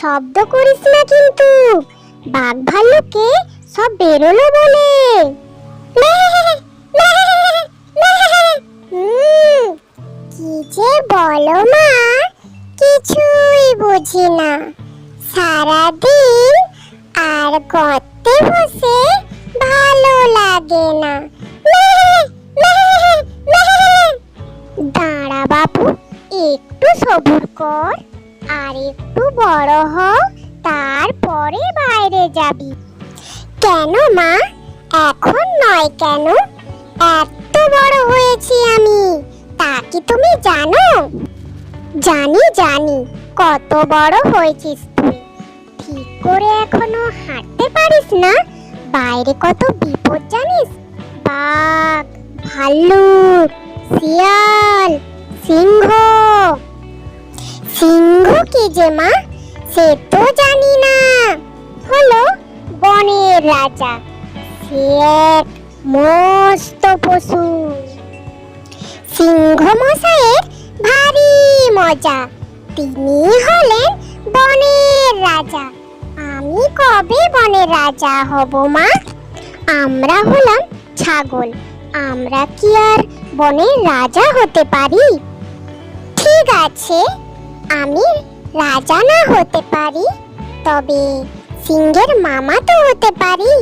শব্দ করিস না কিন্তু। বাঘ ভাল্লুকে সব বেরোলো বলে। কি যে বলো মা, কিছুই বুঝি না। সারাদিন আর গর্তে বসে ভালো লাগে না। দাঁড়া বাবু, একটু সবুর কর। আর একটু বড় হ, তারপরে বাইরে যাবি। কেন মা? এখন নয় কেন? এত বড় হয়েছি আমি, তা কি তুমি জানো? জানি জানি, কত বড় হয়েছিস তুই। ঠিক করে এখনও হাঁটতে পারিস না? বাইরে কত বিপদ জানিস? বাঘ, ভাল্লুক, শিয়াল, সিংহ। সিংহ কি যে মা? সে তো জানি না। হলো বনের রাজা। সে এক মস্ত পশু। সিংহ মশাইয়ের ভারী মজা। তিনি হলেন বনের রাজা। আমি কবে বনের রাজা হব মা? আমরা হলাম ছাগল। আমরা কি আর বনের রাজা হতে পারি? ঠিক আছে। আমি রাজা না হতে পারি, তবে সিংহের মামা তো হতে পারি।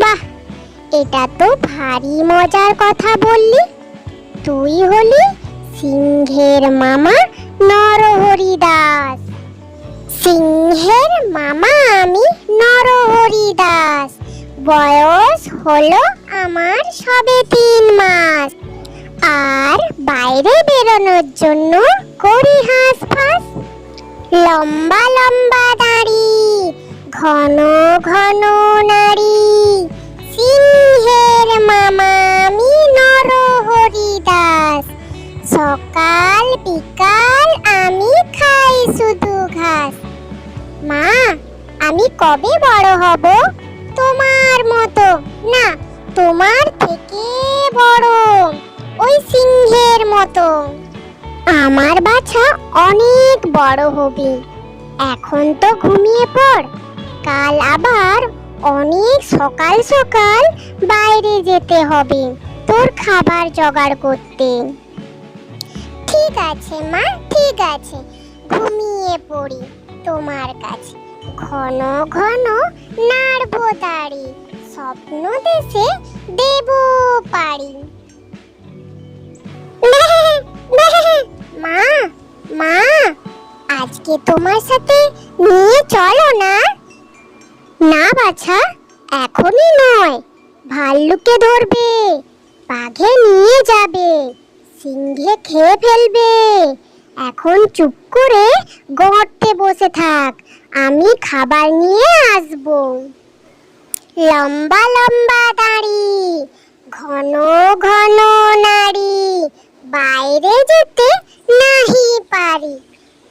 বাহ, এটা তো ভারী মজার কথা বললি। তুই হলি সিংহের মামা নরহরি দাস সিংহের মামা আমি নরহরি দাস বয়স হলো আমার সবে তিন মাস। আর বাইরে বেরোনোর জন্য করি হাঁস ফাঁস, লম্বা লম্বা দাড়ি, ঘন ঘন নাড়ি, সিংহের মামা আমি নরহরি দাস সকাল বিকাল আমি খাই শুধু ঘাস। মা, আমি কবে বড় হব? তোমার মতো। না, তোমার থেকে বড়। ওই সিংহের মতো। আমার বাছা অনেক বড় হবে। এখন তো ঘুমিয়ে পড়। কাল আবার অনেক সকাল সকাল বাইরে যেতে হবে তোর খাবার জোগাড় করতে। ঠিক আছে মা, ঠিক আছে। ঘুমিয়ে পড়ি তোমার কাছে। ঘন ঘন নাড়বো দাড়ি। স্বপ্ন দেশে দেব পারি মা মা, আজকে তোমার সাথে নিয়ে চলো না। না বাছা, এখনই নয় ভাল্লুকে ধরবে, বাঘে নিয়ে যাবে, সিংহে খেয়ে ফেলবে। এখন চুপ করে গর্তে বসে থাক, আমি খাবার নিয়ে আসব। লম্বা লম্বা দাড়ি, ঘন ঘন নাড়ি বাইরে যেতে নাহি পারি।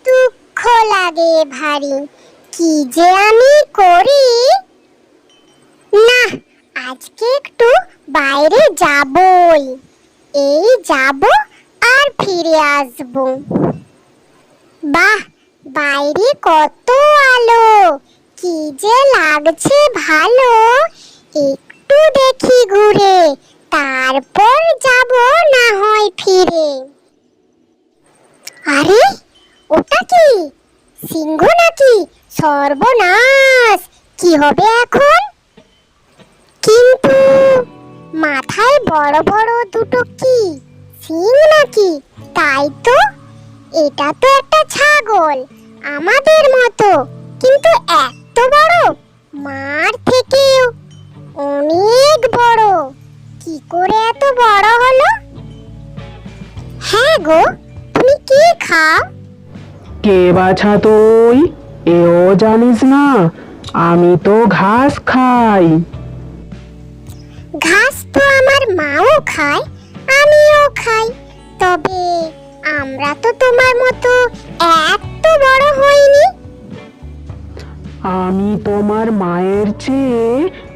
দুঃখ লাগে ভারী। কি যে আমি করি? না আজকে একটু বাইরে যাবই। এই যাব আর ফিরে আসব। বাহ, বাইরে কত আলো। কি যে লাগছে ভালো। একটু দেখি ঘুরে তারপর যাব না হয় ফিরে। আরে, ওটা কি? সিংহ নাকি? সর্বনাশ! কি হবে এখন? কিন্তু মাথায় বড় বড় দুটো কি? সিং নাকি? তাই তো, এটা তো একটা ছাগল, আমাদের মতো। কিন্তু এত বড়, মার থেকেও অনেক বড়। কি করে এত বড় হলো? হ্যাঁ গো তুমি কি খাও? কে বাছা তুই? এও জানিস না আমি তো ঘাস খাই। ঘাস তো আমার মাও খায় আমিও খাই। তবে আমরা তো তোমার মতো এত বড় হইনি। আমি তোমার মায়ের চেয়ে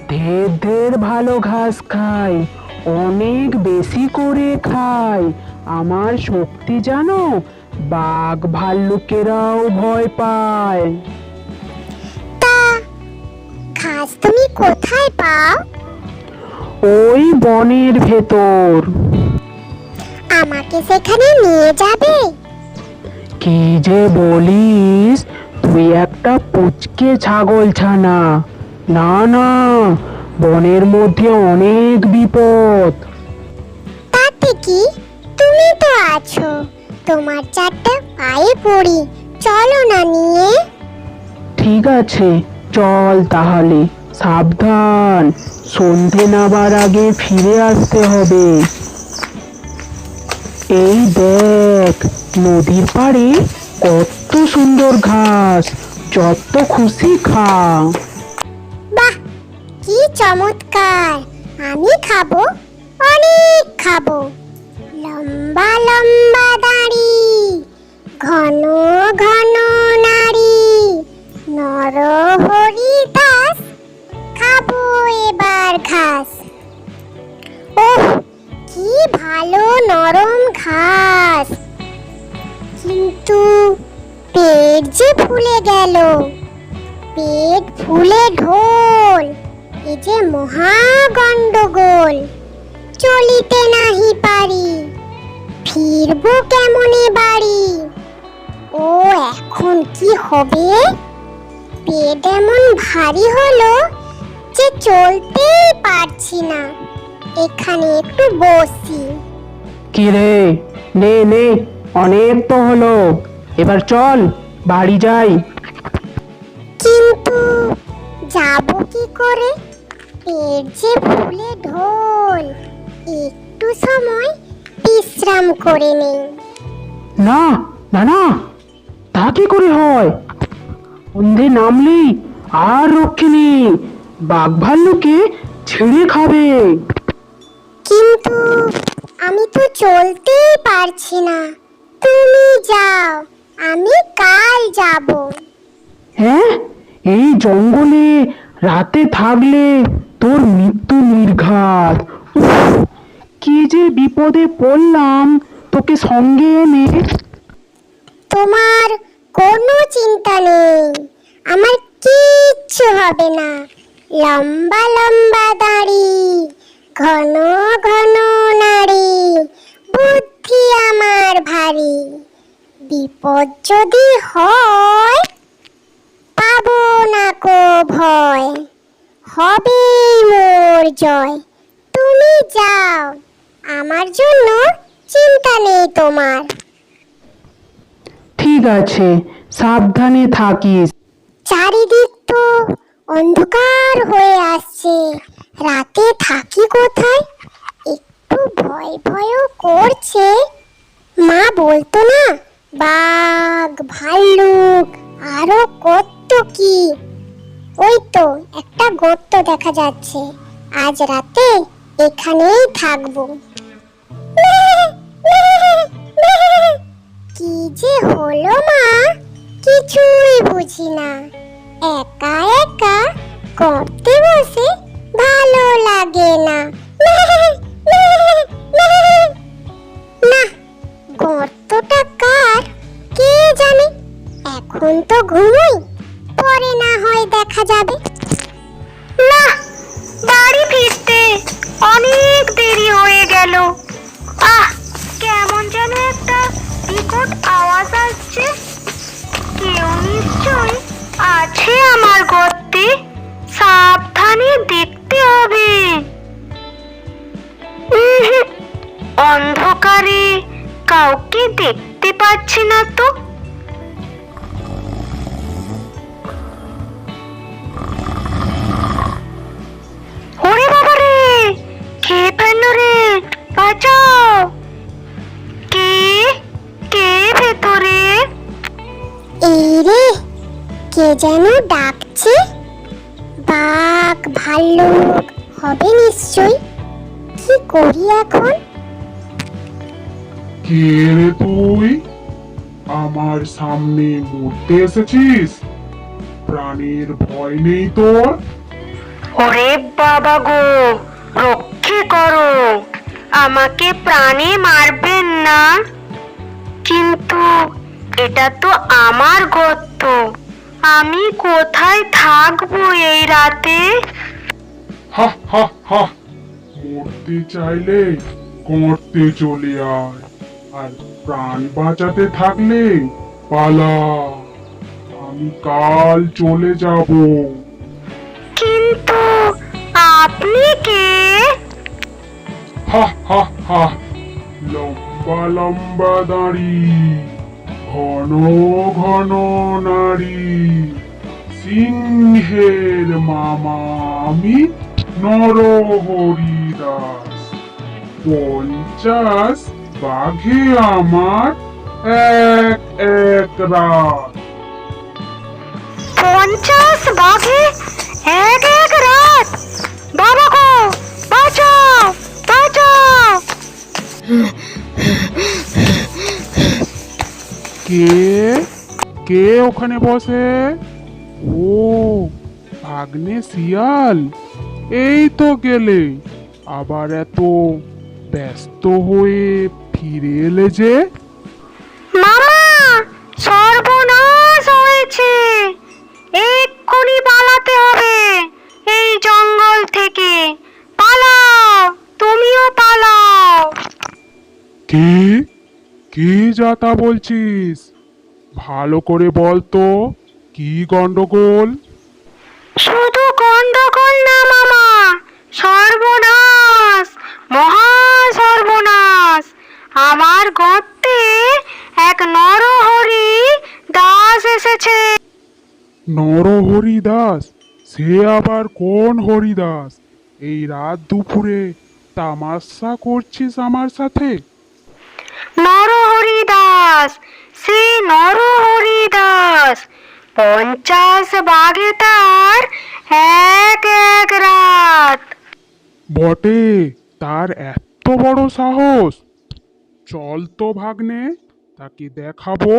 ঢের ঢের ভালো ঘাস খাই। অনেক বেশি করে খায় আমার শক্তি জানো বাঘ ভাল্লুকেরাও ভয় পায়। তা ঘাস তুমি কোথায় পাও? ওই বনের ভেতর। আমাকে সেখানে নিয়ে যাবে? কি যে বলিস তুই একটা পুচকে ছাগল ছানা না না বনের মধ্যে অনেক বিপদ। কি? তুমি তো আছো। তোমার চারটা পায়ে পড়ি। চলো না নিয়ে। ঠিক আছে চল তাহলে। সাবধান। সন্ধে নাবার আগে ফিরে আসতে হবে। এই দেখ নদীর পাড়ে কত সুন্দর ঘাস। যত খুশি খা। বাহ কি চমৎকার। আমি খাব অনেক খাব। মহা গন্ডগোল চলিতে নাহি পারি। ফিরবো কেমনে বাড়ি? ও এখন কি হবে? পেট এমন ভারী হলো যে চলতেই পারছি না। এখানে একটু বসি। কিরে? নে নে অনেক তো হলো। এবার চল বাড়ি যাই। কিন্তু যাব কি করে? পেট যে ফুলে ঢোল একটু সময় বিশ্রাম করে নেই। না না না তা কি করে হয়? সন্ধে নামলেই আর রক্ষে নেই বাঘ ভাল্লুকে ছিঁড়ে খাবে। কিন্তু আমি তো চলতেই পারছি না। তুমি যাও আমি কাল যাব। হ্যাঁ এই জঙ্গলে রাতে থাকলে তোর মৃত্যু নির্ঘাত। কি যে বিপদে পড়লাম, তোকে সঙ্গে এনে। তোমার কোনো চিন্তা নেই, আমার কিচ্ছু হবে না। লম্বা লম্বা দাড়ি, ঘন ঘন নাড়ি, বুদ্ধি আমার ভারী। বিপদ যদি হয়, পাবো না কো ভয়। হবেই মোর জয়। তুমি যাও। আমার জন্য চিন্তা নেই তোমার। ঠিক আছে সাবধানে থাকিস। চারিদিক তো অন্ধকার হয়ে আসছে। রাতে থাকি কোথায়? যাচ্ছে আজ রাতে এখানেই থাকব। কি যে হলো মা, কিছুই বুঝি না। একা একা করতে বসে ভালো লাগে না। না, গর্তটা কার, কে জানে? এখন তো ঘুমোই, পরে না হয় দেখা যাবে। অনেক দেরি হয়ে গেল। আহ, কেমন যেন একটা বিকট আওয়াজ আসছে। কেউ নিশ্চয় আছে আমার গর্তে। সাবধানে দেখতে হবে। অন্ধকারে কাউকে দেখতে পাচ্ছি না তো। যেন ডাকছে। বাঘ ভাল্লুক হবে নিশ্চয় কি করি এখন? কে রে তুই? আমার সামনে মরতে এসেছিস? প্রাণীর ভয় নেই তোর? ওরে বাবা গো রক্ষে করো। আমাকে প্রাণে মারবেন না। কিন্তু এটা তো আমার গর্ত। আমি কোথায় থাকব এই রাতে? হা হা হা। মরতে চাইলে গর্তে চলে আয়। আর প্রাণ বাঁচাতে থাকলে পালা। আমি কাল চলে যাব। কিন্তু আপনি কে? হা হা হা। লম্বা লম্বা দাড়ি। ঘন ঘন নারী সিংহের মামা আমি নরহরিদাস। পঞ্চাশ বাঘে আমার এক এক রাত। কে? কে ওখানে বসে? ও ভাগ্নে শিয়াল এই তো গেলে। আবার এত ব্যস্ত হয়ে ফিরে এলে যে? মামা সর্বনাশ হয়েছে। এক্ষুনি পালাতে হবে এই জঙ্গল থেকে। পালাও তুমিও পালাও। কে? কে যাতা বলছিস? ভালো করে বল তো কি গন্ডগোল? শুধু গন্ডগোল না মামা সর্বনাশ মহা সর্বনাশ আমার গর্তে এক নরহরি দাস এসেছে। নরহরি দাস? সে আবার কোন হরিদাস? এই রাত দুপুরে তামাশা করছিস আমার সাথে? নরহরি দাস সে নরহরি দাস পঞ্চাশ বাঘে তার এক এক রাত। বটে তার এত বড় সাহস। চল তো ভাগ্নে তাকে দেখাবো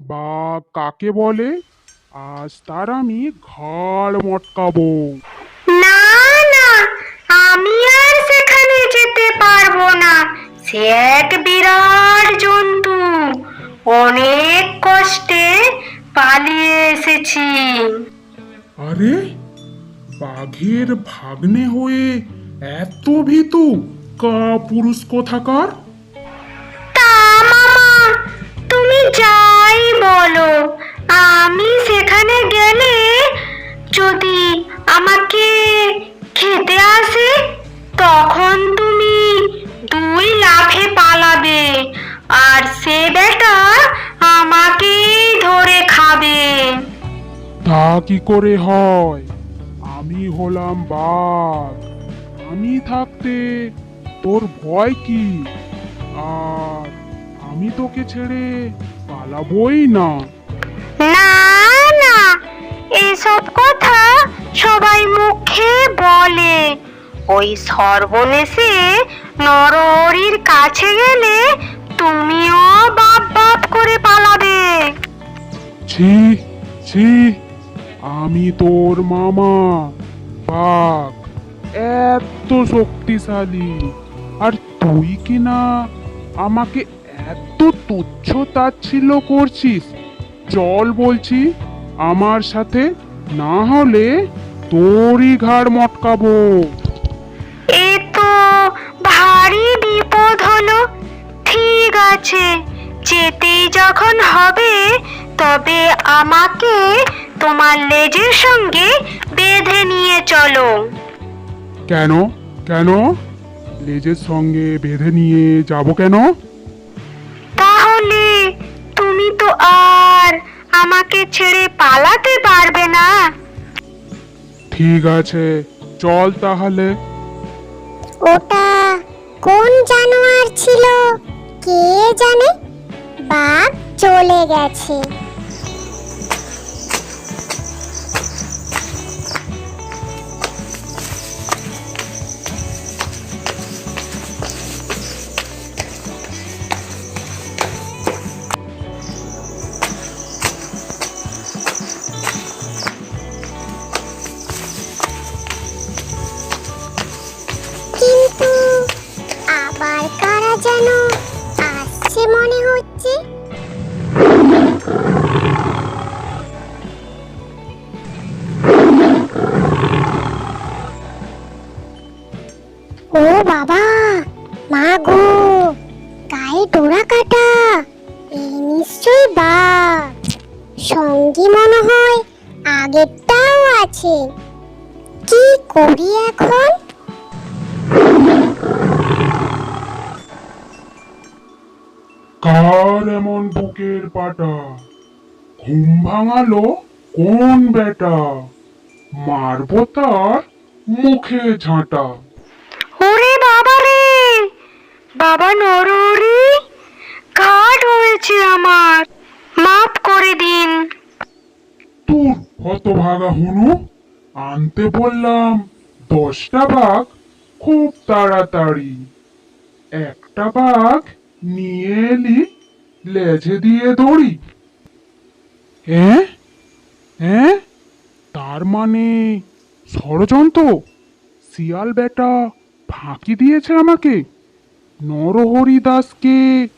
বা কাকে বলে। আজ তার আমি ঘাড় মটকাবো। না না আমি আর সেখানে যেতে পারব না। সে এক বিরাট জন্তু। অনেক কষ্টে পালিয়ে এসেছি। আরে বাঘের ভাগ্নে হয়ে এত ভীতু কা পুরুষ কোথাকার? তা মামা তুমি যাই বলো। আমি সেখানে গেলে যদি আমাকে খেতে আসে তখন তুমি দুই লাফে পালাবে আর সে বেটা আমাকেই ধরে খাবে। তা কি করে হয়? আমি হলাম বাঘ। আমি থাকতে তোর ভয় কি? আর আমি তোকে ছেড়ে পালাবই না। না না এসব কথা সবাই মুখে বলে। ওই সর্বনেশে নরহরির কাছে গেলে তুমিও বাপ বাপ করে পালাবে। ছি ছি, আমি তোর মামা বাঘ এত শক্তিশালী। আর তুই কি না আমাকে এত তুচ্ছ তাচ্ছিল্য করছিস? চল বলছি, আমার সাথে না হলে তোরই ঘাড় মটকাবো। ভারী বিপদ হলো। ঠিক আছে যেতেই যখন হবে তবে আমাকে তোমার লেজের সঙ্গে বেঁধে নিয়ে চলো। কেন? কেন? লেজের সঙ্গে বেঁধে নিয়ে যাব কেন? তাহলে তুমি তো আর আমাকে ছেড়ে পালাতে পারবে না। ঠিক আছে চল তাহলে। ওটা কোন জানোয়ার ছিল? কে জানে? বাঘ চলে গেছে। আগেরটাও আছে। কি করি এখন? কার এমন বুকের পাটা? ঘুম ভাঙালো কোন বেটা? মারবো তার মুখে ঝাঁটা। ওরে বাবা রে! বাবা নরহরি কাঠ হয়েছে আমার। মাফ করে দিন। তোর কত ভাগা হুনু আনতে বললাম, দশটা বাঘ খুব তাড়াতাড়ি। একটা বাঘ নিয়ে এলি, লেজে দিয়ে দড়ি। হ্যাঁ হ্যাঁ তার মানে ষড়যন্ত্র? শিয়াল বেটা ফাঁকি দিয়েছে আমাকে। নরহরি দাসকে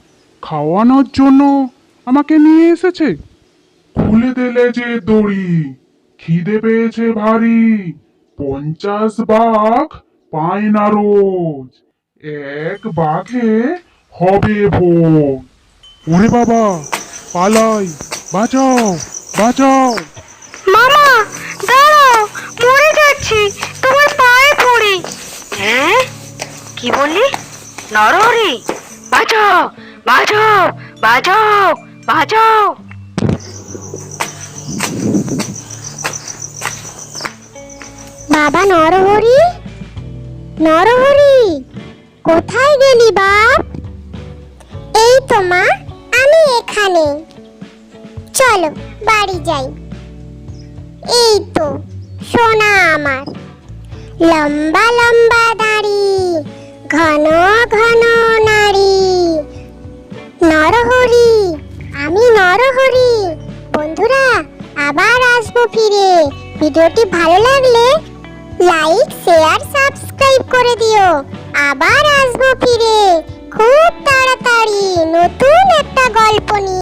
খাওয়ানোর জন্য আমাকে নিয়ে এসেছে। খুলে দিলে যে দড়ি, খিদে পেয়েছে ভারী, পঞ্চাশ বাঘ পায় না রোজ। এক বাঘে হবে ভোগ ওরে বাবা, পালাই, বাঁচাও বাঁচাও। মামা, দাঁড়াও, মরে যাচ্ছি, তোমার পায়ে পড়ি। হ্যাঁ? কি বললি? নরহরি, বাঁচাও বাঁচাও বাঁচাও বাঁচাও। বাবা নরহরি? নরহরি, কোথায় গেলি বাপ? এই তো মা, আমি এখানে। চলো, বাড়ি যাই। এই তো, সোনা আমার। লম্বা লম্বা দাড়ি, ঘন ঘন নাড়ি। নরহরি, আমি নরহরি। বন্ধুরা, আবার আসব ফিরে। ভিডিওটি ভালো লাগলে লাইক শেয়ার সাবস্ক্রাইব করে দিও। আবার আসব ফিরে। খুব তাড়াতাড়ি নতুন একটা গল্প নিয়ে।